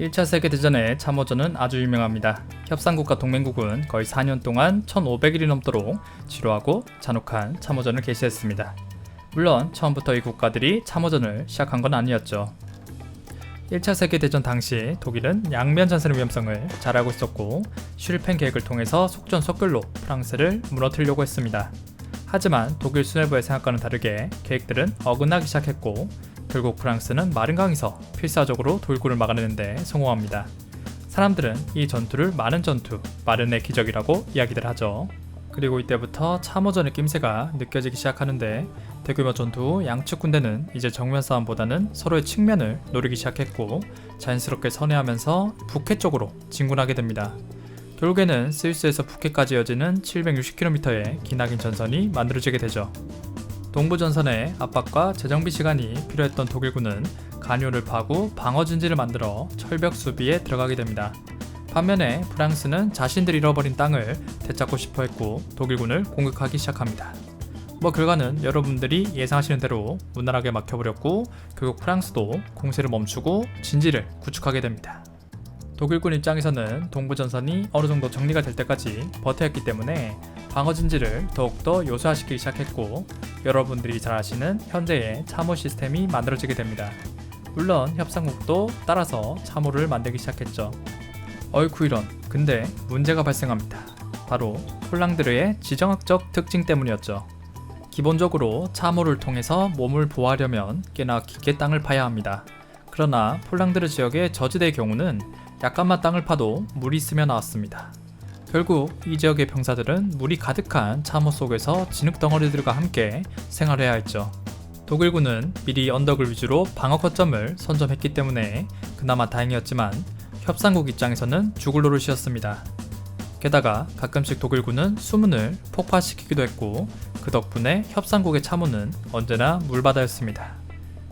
1차 세계대전의 참호전은 아주 유명합니다. 협상국과 동맹국은 거의 4년 동안 1500일이 넘도록 지루하고 잔혹한 참호전을 개시했습니다. 물론 처음부터 이 국가들이 참호전을 시작한 건 아니었죠. 1차 세계대전 당시 독일은 양면 전선의 위험성을 잘 알고 있었고 슈르펜 계획을 통해서 속전속결로 프랑스를 무너뜨리려고 했습니다. 하지만 독일 수뇌부의 생각과는 다르게 계획들은 어긋나기 시작했고 결국 프랑스는 마른강에서 필사적으로 돌구를 막아내는데 성공합니다. 사람들은 이 전투를 마른 전투, 마른의 기적이라고 이야기들 하죠. 그리고 이때부터 참호전의 낌새가 느껴지기 시작하는데 대규모 전투 후 양측 군대는 이제 정면 싸움보다는 서로의 측면을 노리기 시작했고 자연스럽게 선회하면서 북해 쪽으로 진군하게 됩니다. 결국에는 스위스에서 북해까지 이어지는 760km의 기나긴 전선이 만들어지게 되죠. 동부 전선의 압박과 재정비 시간이 필요했던 독일군은 간요를 파고 방어 진지를 만들어 철벽 수비에 들어가게 됩니다. 반면에 프랑스는 자신들이 잃어버린 땅을 되찾고 싶어 했고 독일군을 공격하기 시작합니다. 뭐 결과는 여러분들이 예상하시는 대로 무난하게 막혀버렸고 결국 프랑스도 공세를 멈추고 진지를 구축하게 됩니다. 독일군 입장에서는 동부 전선이 어느 정도 정리가 될 때까지 버텨야 했기 때문에 방어 진지를 더욱더 요소화시키기 시작했고 여러분들이 잘 아시는 현재의 참호 시스템이 만들어지게 됩니다. 물론 협상국도 따라서 참호를 만들기 시작했죠. 어이쿠 이런 근데 문제가 발생합니다. 바로 폴랑드르의 지정학적 특징 때문이었죠. 기본적으로 참호를 통해서 몸을 보호하려면 꽤나 깊게 땅을 파야 합니다. 그러나 폴랑드르 지역의 저지대의 경우는 약간만 땅을 파도 물이 스며 나왔습니다. 결국 이 지역의 병사들은 물이 가득한 참호 속에서 진흙 덩어리들과 함께 생활해야 했죠. 독일군은 미리 언덕을 위주로 방어 거점을 선점했기 때문에 그나마 다행이었지만 협상국 입장에서는 죽을 노릇이었습니다. 게다가 가끔씩 독일군은 수문을 폭파시키기도 했고 그 덕분에 협상국의 참호는 언제나 물바다였습니다.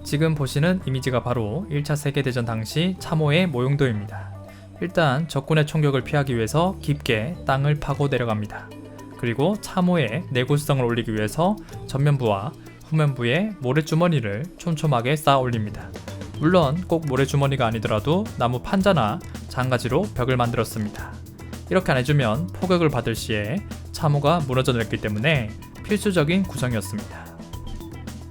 지금 보시는 이미지가 바로 1차 세계대전 당시 참호의 모용도입니다. 일단 적군의 총격을 피하기 위해서 깊게 땅을 파고 내려갑니다. 그리고 참호의 내구성을 올리기 위해서 전면부와 후면부에 모래주머니를 촘촘하게 쌓아 올립니다. 물론 꼭 모래주머니가 아니더라도 나무 판자나 장가지로 벽을 만들었습니다. 이렇게 안 해주면 포격을 받을 시에 참호가 무너져 내렸기 때문에 필수적인 구성이었습니다.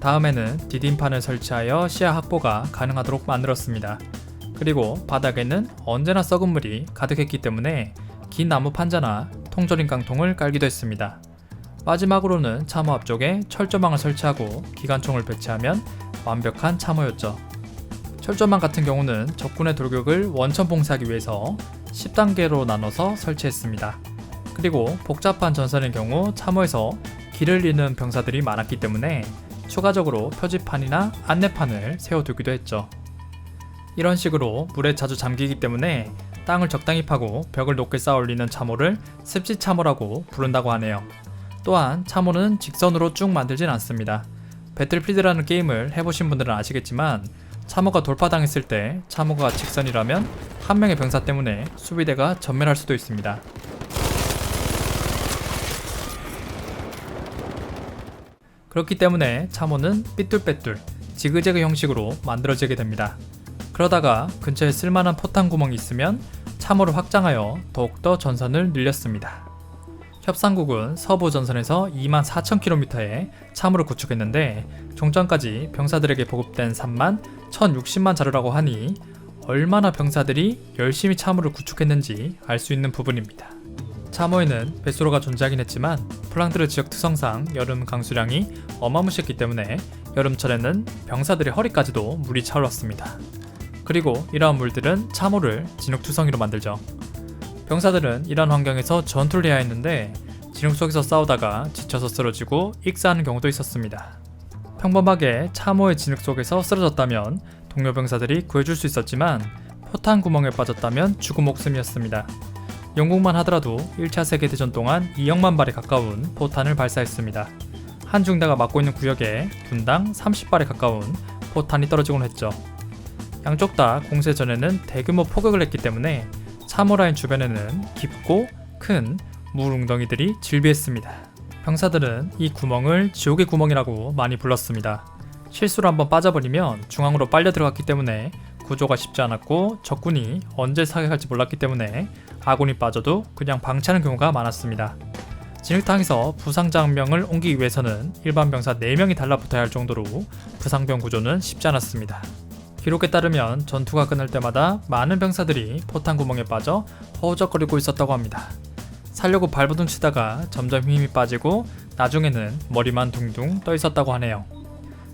다음에는 디딤판을 설치하여 시야 확보가 가능하도록 만들었습니다. 그리고 바닥에는 언제나 썩은 물이 가득했기 때문에 긴 나무 판자나 통조림 깡통을 깔기도 했습니다. 마지막으로는 참호 앞쪽에 철조망을 설치하고 기관총을 배치하면 완벽한 참호였죠. 철조망 같은 경우는 적군의 돌격을 원천 봉쇄하기 위해서 10단계로 나눠서 설치했습니다. 그리고 복잡한 전선의 경우 참호에서 길을 잃는 병사들이 많았기 때문에 추가적으로 표지판이나 안내판을 세워두기도 했죠. 이런 식으로 물에 자주 잠기기 때문에 땅을 적당히 파고 벽을 높게 쌓아 올리는 참호를 습지 참호라고 부른다고 하네요. 또한 참호는 직선으로 쭉 만들진 않습니다. 배틀필드라는 게임을 해보신 분들은 아시겠지만 참호가 돌파당했을 때 참호가 직선이라면 한 명의 병사 때문에 수비대가 전멸할 수도 있습니다. 그렇기 때문에 참호는 삐뚤빼뚤, 지그재그 형식으로 만들어지게 됩니다. 그러다가 근처에 쓸만한 포탄 구멍이 있으면 참호를 확장하여 더욱더 전선을 늘렸습니다. 협상국은 서부 전선에서 2만 4천 km에 참호를 구축했는데 종전까지 병사들에게 보급된 3만 1,060만 자루라고 하니 얼마나 병사들이 열심히 참호를 구축했는지 알 수 있는 부분입니다. 참호에는 뱃소로가 존재하긴 했지만 플랑드르 지역 특성상 여름 강수량이 어마무시했기 때문에 여름철에는 병사들의 허리까지도 물이 차올랐습니다. 그리고 이러한 물들은 참호를 진흙투성이로 만들죠. 병사들은 이런 환경에서 전투를 해야 했는데 진흙 속에서 싸우다가 지쳐서 쓰러지고 익사하는 경우도 있었습니다. 평범하게 참호의 진흙 속에서 쓰러졌다면 동료 병사들이 구해줄 수 있었지만 포탄 구멍에 빠졌다면 죽음 목숨이었습니다. 영국만 하더라도 1차 세계대전 동안 2억만 발에 가까운 포탄을 발사했습니다. 한 중대가 맡고 있는 구역에 분당 30발에 가까운 포탄이 떨어지곤 했죠. 양쪽 다 공세 전에는 대규모 포격을 했기 때문에 참호라인 주변에는 깊고 큰 물 웅덩이들이 질비했습니다. 병사들은 이 구멍을 지옥의 구멍이라고 많이 불렀습니다. 실수로 한번 빠져버리면 중앙으로 빨려 들어갔기 때문에 구조가 쉽지 않았고 적군이 언제 사격할지 몰랐기 때문에 아군이 빠져도 그냥 방치하는 경우가 많았습니다. 진흙탕에서 명을 옮기기 위해서는 일반 병사 4명이 달라붙어야 할 정도로 부상병 구조는 쉽지 않았습니다. 기록에 따르면 전투가 끝날 때마다 많은 병사들이 포탄 구멍에 빠져 허우적거리고 있었다고 합니다. 살려고 발버둥 치다가 점점 힘이 빠지고 나중에는 머리만 둥둥 떠 있었다고 하네요.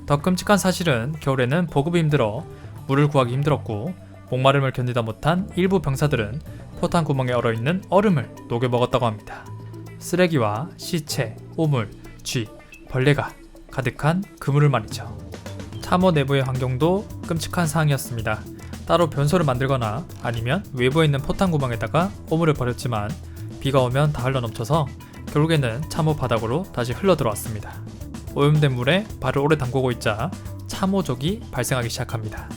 더 끔찍한 사실은 겨울에는 보급이 힘들어 물을 구하기 힘들었고 목마름을 견디다 못한 일부 병사들은 포탄 구멍에 얼어 있는 얼음을 녹여 먹었다고 합니다. 쓰레기와 시체, 오물, 쥐, 벌레가 가득한 그물을 말이죠. 참호 내부의 환경도 끔찍한 상황이었습니다. 따로 변소를 만들거나 아니면 외부에 있는 포탄 구멍에다가 오물을 버렸지만 비가 오면 다 흘러 넘쳐서 결국에는 참호 바닥으로 다시 흘러 들어왔습니다. 오염된 물에 발을 오래 담그고 있자 참호족이 발생하기 시작합니다.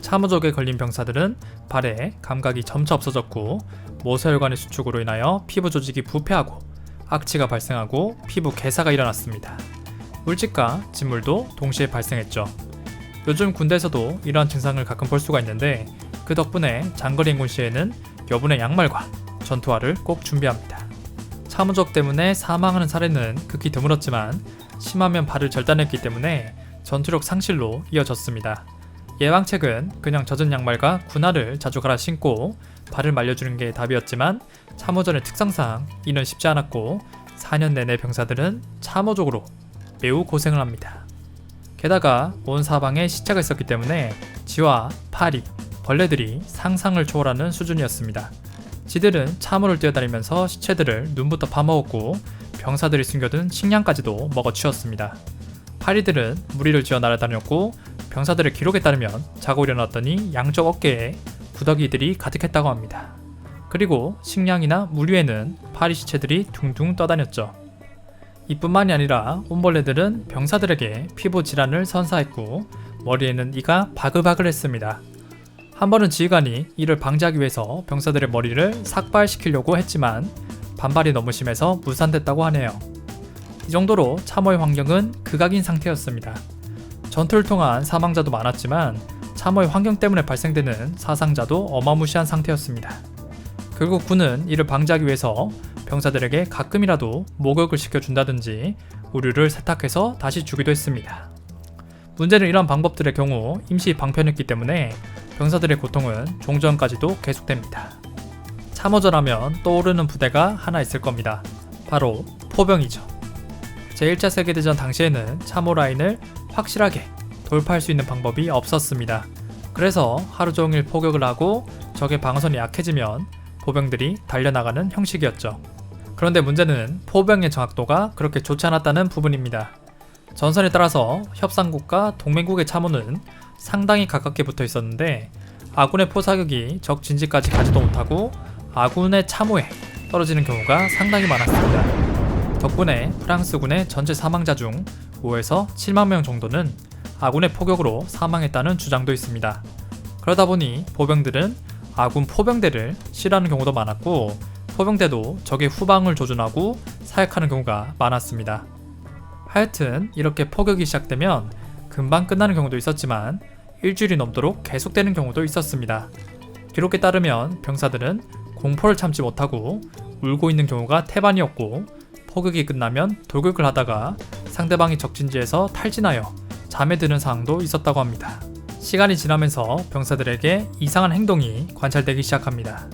참호족에 걸린 병사들은 발에 감각이 점차 없어졌고 모세혈관의 수축으로 인하여 피부 조직이 부패하고 악취가 발생하고 피부 개사가 일어났습니다. 물집과 진물도 동시에 발생했죠. 요즘 군대에서도 이러한 증상을 가끔 볼 수가 있는데 그 덕분에 장거리 행군 시에는 여분의 양말과 전투화를 꼭 준비합니다. 참호적 때문에 사망하는 사례는 극히 드물었지만 심하면 발을 절단했기 때문에 전투력 상실로 이어졌습니다. 예방책은 그냥 젖은 양말과 군화를 자주 갈아 신고 발을 말려주는 게 답이었지만 참호전의 특성상 이는 쉽지 않았고 4년 내내 병사들은 참호적으로 매우 고생을 합니다. 게다가 온 사방에 시체가 있었기 때문에 쥐와 파리, 벌레들이 상상을 초월하는 수준이었습니다. 지들은 참호를 뛰어다니면서 시체들을 눈부터 파먹었고 병사들이 숨겨둔 식량까지도 먹어치웠습니다. 파리들은 무리를 지어 날아다녔고 병사들의 기록에 따르면 자고 일어났더니 양쪽 어깨에 구더기들이 가득했다고 합니다. 그리고 식량이나 물 위에는 파리 시체들이 둥둥 떠다녔죠. 이뿐만이 아니라 온벌레들은 병사들에게 피부 질환을 선사했고 머리에는 이가 바글바글했습니다. 한 번은 지휘관이 이를 방지하기 위해서 병사들의 머리를 삭발시키려고 했지만 반발이 너무 심해서 무산됐다고 하네요. 이 정도로 참호의 환경은 극악인 상태였습니다. 전투를 통한 사망자도 많았지만 참호의 환경 때문에 발생되는 사상자도 어마무시한 상태였습니다. 결국 군은 이를 방지하기 위해서 병사들에게 가끔이라도 목욕을 시켜준다든지 우류를 세탁해서 다시 주기도 했습니다. 문제는 이런 방법들의 경우 임시 방편했기 때문에 병사들의 고통은 종전까지도 계속됩니다. 참호전하면 떠오르는 부대가 하나 있을 겁니다. 바로 포병이죠. 제1차 세계대전 당시에는 참호 라인을 확실하게 돌파할 수 있는 방법이 없었습니다. 그래서 하루 종일 포격을 하고 적의 방어선이 약해지면 포병들이 달려나가는 형식이었죠. 그런데 문제는 포병의 정확도가 그렇게 좋지 않았다는 부분입니다. 전선에 따라서 협상국과 동맹국의 참호는 상당히 가깝게 붙어 있었는데 아군의 포사격이 적 진지까지 가지도 못하고 아군의 참호에 떨어지는 경우가 상당히 많았습니다. 덕분에 프랑스군의 전체 사망자 중 5에서 7만 명 정도는 아군의 포격으로 사망했다는 주장도 있습니다. 그러다 보니 보병들은 아군 포병대를 싫어하는 경우도 많았고 포병대도 적의 후방을 조준하고 사역하는 경우가 많았습니다. 하여튼 이렇게 포격이 시작되면 금방 끝나는 경우도 있었지만 일주일이 넘도록 계속되는 경우도 있었습니다. 기록에 따르면 병사들은 공포를 참지 못하고 울고 있는 경우가 태반이었고 포격이 끝나면 돌격을 하다가 상대방이 적진지에서 탈진하여 잠에 드는 상황도 있었다고 합니다. 시간이 지나면서 병사들에게 이상한 행동이 관찰되기 시작합니다.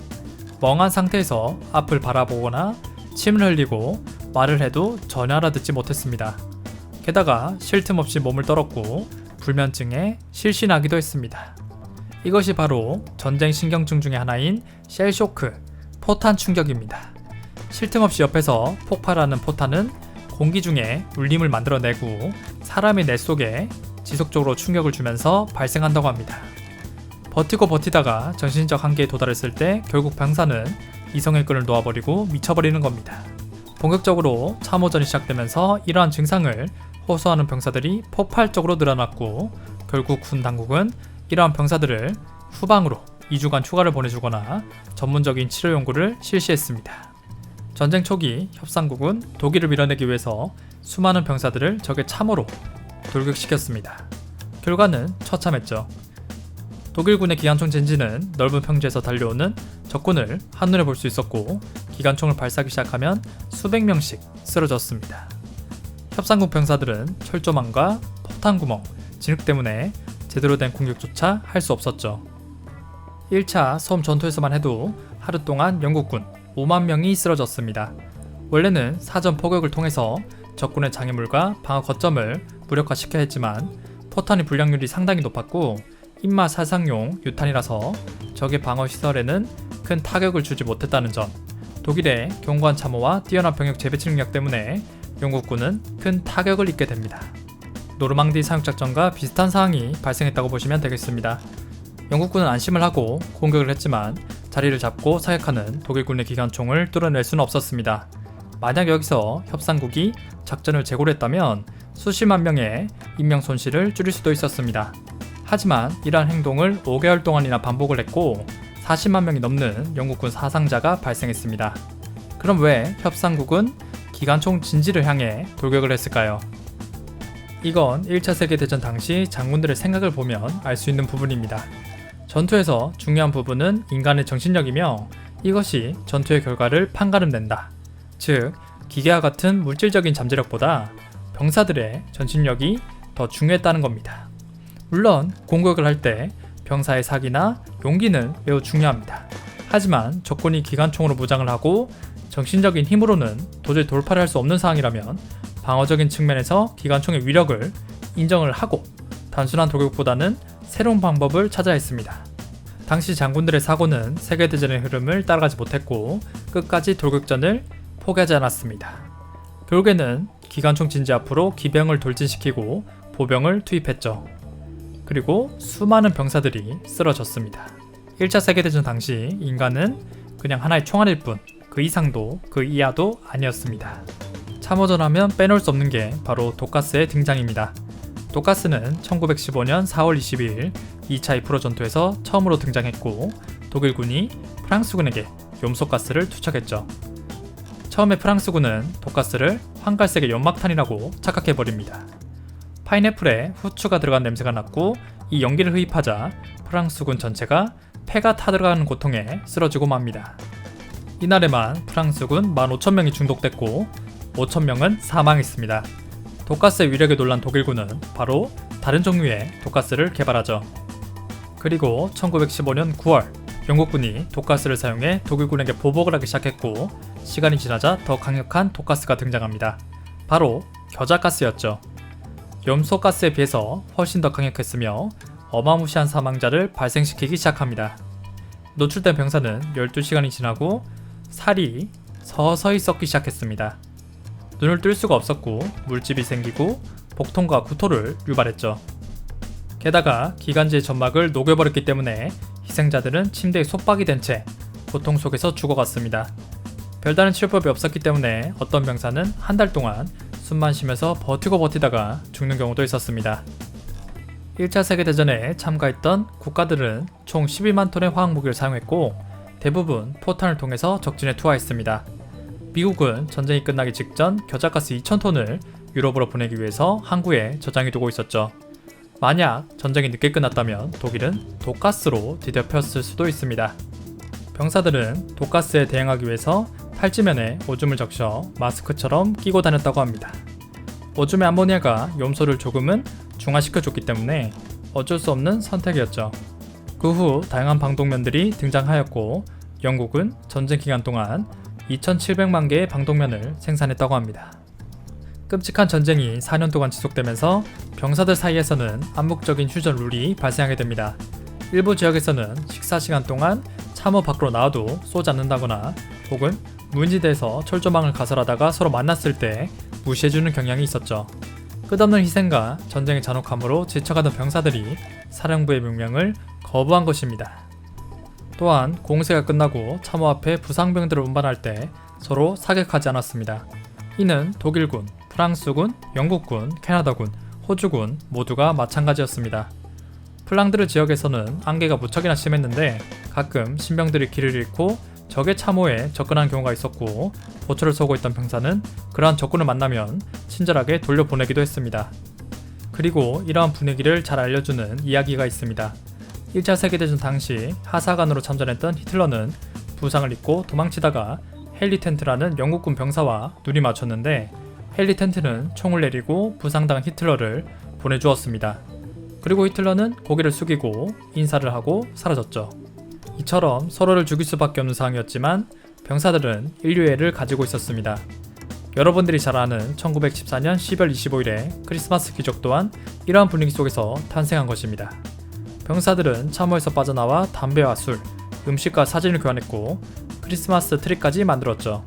멍한 상태에서 앞을 바라보거나 침을 흘리고 말을 해도 전혀 알아듣지 못했습니다. 게다가 쉴 틈 없이 몸을 떨었고 불면증에 실신하기도 했습니다. 이것이 바로 전쟁 신경증 중의 하나인 쉘쇼크, 포탄 충격입니다. 쉴 틈 없이 옆에서 폭발하는 포탄은 공기 중에 울림을 만들어내고 사람의 뇌 속에 지속적으로 충격을 주면서 발생한다고 합니다. 버티고 버티다가 정신적 한계에 도달했을 때 결국 병사는 이성의 끈을 놓아버리고 미쳐버리는 겁니다. 본격적으로 참호전이 시작되면서 이러한 증상을 호소하는 병사들이 폭발적으로 늘어났고 결국 군 당국은 이러한 병사들을 후방으로 2주간 휴가를 보내주거나 전문적인 치료 연구를 실시했습니다. 전쟁 초기 협상국은 독일을 밀어내기 위해서 수많은 병사들을 적의 참호로 돌격시켰습니다. 결과는 처참했죠. 독일군의 기관총 젠지는 넓은 평지에서 달려오는 적군을 한눈에 볼 수 있었고 기관총을 발사하기 시작하면 수백 명씩 쓰러졌습니다. 협상국 병사들은 철조망과 포탄 구멍, 진흙 때문에 제대로 된 공격조차 할 수 없었죠. 1차 섬 전투에서만 해도 하루 동안 영국군 5만 명이 쓰러졌습니다. 원래는 사전 포격을 통해서 적군의 장애물과 방어 거점을 무력화시켜야 했지만 포탄의 불량률이 상당히 높았고 입마 사상용 유탄이라서 적의 방어 시설에는 큰 타격을 주지 못했다는 점, 독일의 경관 참호와 뛰어난 병력 재배치 능력 때문에 영국군은 큰 타격을 입게 됩니다. 노르망디 상륙작전과 비슷한 상황이 발생했다고 보시면 되겠습니다. 영국군은 안심을 하고 공격을 했지만 자리를 잡고 사격하는 독일군의 기관총을 뚫어낼 수는 없었습니다. 만약 여기서 협상국이 작전을 재고를 했다면 수십만 명의 인명 손실을 줄일 수도 있었습니다. 하지만 이러한 행동을 5개월 동안이나 반복을 했고 40만 명이 넘는 영국군 사상자가 발생했습니다. 그럼 왜 협상국은 기관총 진지를 향해 돌격을 했을까요? 이건 1차 세계대전 당시 장군들의 생각을 보면 알 수 있는 부분입니다. 전투에서 중요한 부분은 인간의 정신력이며 이것이 전투의 결과를 판가름 낸다. 즉, 기계와 같은 물질적인 잠재력보다 병사들의 전신력이 더 중요했다는 겁니다. 물론 공격을 할 때 병사의 사기나 용기는 매우 중요합니다. 하지만 적군이 기관총으로 무장을 하고 정신적인 힘으로는 도저히 돌파를 할 수 없는 상황이라면 방어적인 측면에서 기관총의 위력을 인정을 하고 단순한 돌격보다는 새로운 방법을 찾아야 했습니다. 당시 장군들의 사고는 세계대전의 흐름을 따라가지 못했고 끝까지 돌격전을 포기하지 않았습니다. 결국에는 기관총 진지 앞으로 기병을 돌진시키고 보병을 투입했죠. 그리고 수많은 병사들이 쓰러졌습니다. 1차 세계대전 당시 인간은 그냥 하나의 총알일 뿐 그 이상도 그 이하도 아니었습니다. 참호전 하면 빼놓을 수 없는 게 바로 독가스의 등장입니다. 독가스는 1915년 4월 22일 2차 이프로 전투에서 처음으로 등장했고 독일군이 프랑스군에게 염소가스를 투척했죠. 처음에 프랑스군은 독가스를 황갈색의 연막탄이라고 착각해버립니다. 파인애플에 후추가 들어간 냄새가 났고 이 연기를 흡입하자 프랑스군 전체가 폐가 타들어가는 고통에 쓰러지고 맙니다. 이날에만 프랑스군 15,000명이 중독됐고 5,000명은 사망했습니다. 독가스의 위력에 놀란 독일군은 바로 다른 종류의 독가스를 개발하죠. 그리고 1915년 9월 영국군이 독가스를 사용해 독일군에게 보복을 하기 시작했고 시간이 지나자 더 강력한 독가스가 등장합니다. 바로 겨자가스였죠. 염소가스에 비해서 훨씬 더 강력했으며 어마무시한 사망자를 발생시키기 시작합니다. 노출된 병사는 12시간이 지나고 살이 서서히 썩기 시작했습니다. 눈을 뜰 수가 없었고 물집이 생기고 복통과 구토를 유발했죠. 게다가 기관지의 점막을 녹여버렸기 때문에 희생자들은 침대에 속박이 된 채 고통 속에서 죽어갔습니다. 별다른 치료법이 없었기 때문에 어떤 병사는 한 달 동안 숨만 쉬면서 버티고 버티다가 죽는 경우도 있었습니다. 1차 세계대전에 참가했던 국가들은 총 12만 톤의 화학무기를 사용했고 대부분 포탄을 통해서 적진에 투하했습니다. 미국은 전쟁이 끝나기 직전 겨자가스 2,000톤을 유럽으로 보내기 위해서 항구에 저장해 두고 있었죠. 만약 전쟁이 늦게 끝났다면 독일은 독가스로 뒤덮였을 수도 있습니다. 병사들은 독가스에 대응하기 위해서 팔찌면에 오줌을 적셔 마스크처럼 끼고 다녔다고 합니다. 오줌의 암모니아가 염소를 조금은 중화시켜줬기 때문에 어쩔 수 없는 선택이었죠. 그 후 다양한 방독면들이 등장하였고 영국은 전쟁 기간 동안 2,700만 개의 방독면을 생산했다고 합니다. 끔찍한 전쟁이 4년 동안 지속되면서 병사들 사이에서는 암묵적인 휴전 룰이 발생하게 됩니다. 일부 지역에서는 식사 시간 동안 참호 밖으로 나와도 쏘지 않는다거나 혹은 무인지대에서 철조망을 가설하다가 서로 만났을 때 무시해주는 경향이 있었죠. 끝없는 희생과 전쟁의 잔혹함으로 지쳐가던 병사들이 사령부의 명령을 거부한 것입니다. 또한 공세가 끝나고 참호 앞에 부상병들을 운반할 때 서로 사격하지 않았습니다. 이는 독일군, 프랑스군, 영국군, 캐나다군, 호주군 모두가 마찬가지였습니다. 플랑드르 지역에서는 안개가 무척이나 심했는데 가끔 신병들이 길을 잃고 적의 참호에 접근한 경우가 있었고 보초를 서고 있던 병사는 그러한 적군을 만나면 친절하게 돌려보내기도 했습니다. 그리고 이러한 분위기를 잘 알려주는 이야기가 있습니다. 1차 세계대전 당시 하사관으로 참전했던 히틀러는 부상을 입고 도망치다가 헨리 텐트라는 영국군 병사와 눈이 맞췄는데 헨리 텐트는 총을 내리고 부상당한 히틀러를 보내주었습니다. 그리고 히틀러는 고개를 숙이고 인사를 하고 사라졌죠. 이처럼 서로를 죽일 수밖에 없는 상황이었지만 병사들은 인류애를 가지고 있었습니다. 여러분들이 잘 아는 1914년 12월 25일의 크리스마스 기적 또한 이러한 분위기 속에서 탄생한 것입니다. 병사들은 참호에서 빠져나와 담배와 술, 음식과 사진을 교환했고 크리스마스 트리까지 만들었죠.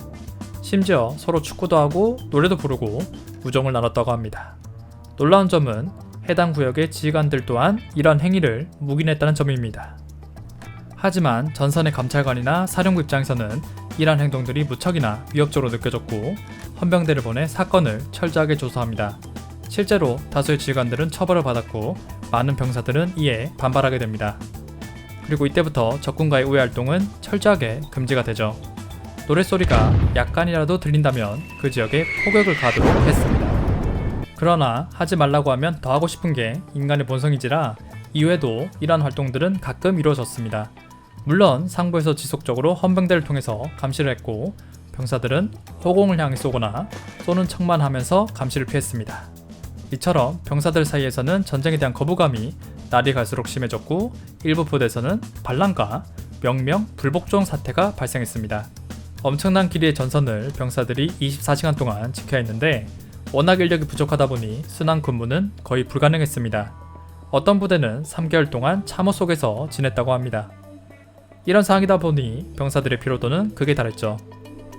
심지어 서로 축구도 하고 노래도 부르고 우정을 나눴다고 합니다. 놀라운 점은 해당 구역의 지휘관들 또한 이러한 행위를 묵인했다는 점입니다. 하지만 전선의 감찰관이나 사령부 입장에서는 이러한 행동들이 무척이나 위협적으로 느껴졌고 헌병대를 보내 사건을 철저하게 조사합니다. 실제로 다수의 지휘관들은 처벌을 받았고 많은 병사들은 이에 반발하게 됩니다. 그리고 이때부터 적군과의 우회 활동은 철저하게 금지가 되죠. 노랫소리가 약간이라도 들린다면 그 지역에 포격을 가도록 했습니다. 그러나 하지 말라고 하면 더 하고 싶은 게 인간의 본성이지라 이후에도 이러한 활동들은 가끔 이루어졌습니다. 물론 상부에서 지속적으로 헌병대를 통해서 감시를 했고 병사들은 호공을 향해 쏘거나 쏘는 척만 하면서 감시를 피했습니다. 이처럼 병사들 사이에서는 전쟁에 대한 거부감이 날이 갈수록 심해졌고 일부 부대에서는 반란과 명명 불복종 사태가 발생했습니다. 엄청난 길이의 전선을 병사들이 24시간 동안 지켜야 했는데 워낙 인력이 부족하다 보니 순환 근무는 거의 불가능했습니다. 어떤 부대는 3개월 동안 참호 속에서 지냈다고 합니다. 이런 상황이다 보니 병사들의 피로도는 극에 달했죠.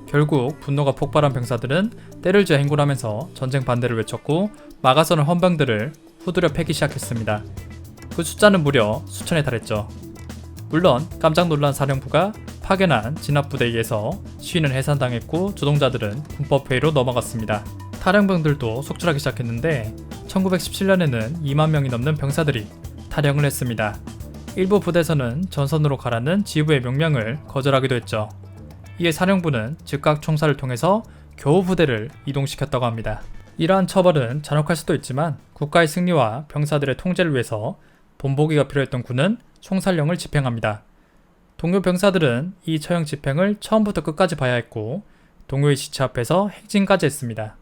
결국 분노가 폭발한 병사들은 때를 지어 행군하면서 전쟁 반대를 외쳤고 막아서는 헌병들을 후드려 패기 시작했습니다. 그 숫자는 무려 수천에 달했죠. 물론 깜짝 놀란 사령부가 파견한 진압부대에 의해서 시위는 해산당했고 조동자들은 군법회의로 넘어갔습니다. 탈영병들도 속출하기 시작했는데 1917년에는 2만 명이 넘는 병사들이 탈영을 했습니다. 일부 부대에서는 전선으로 가라는 지부의 명령을 거절하기도 했죠. 이에 사령부는 즉각 총사를 통해서 겨우 부대를 이동시켰다고 합니다. 이러한 처벌은 잔혹할 수도 있지만 국가의 승리와 병사들의 통제를 위해서 본보기가 필요했던 군은 총살령을 집행합니다. 동료 병사들은 이 처형 집행을 처음부터 끝까지 봐야 했고 동료의 지체 앞에서 핵진까지 했습니다.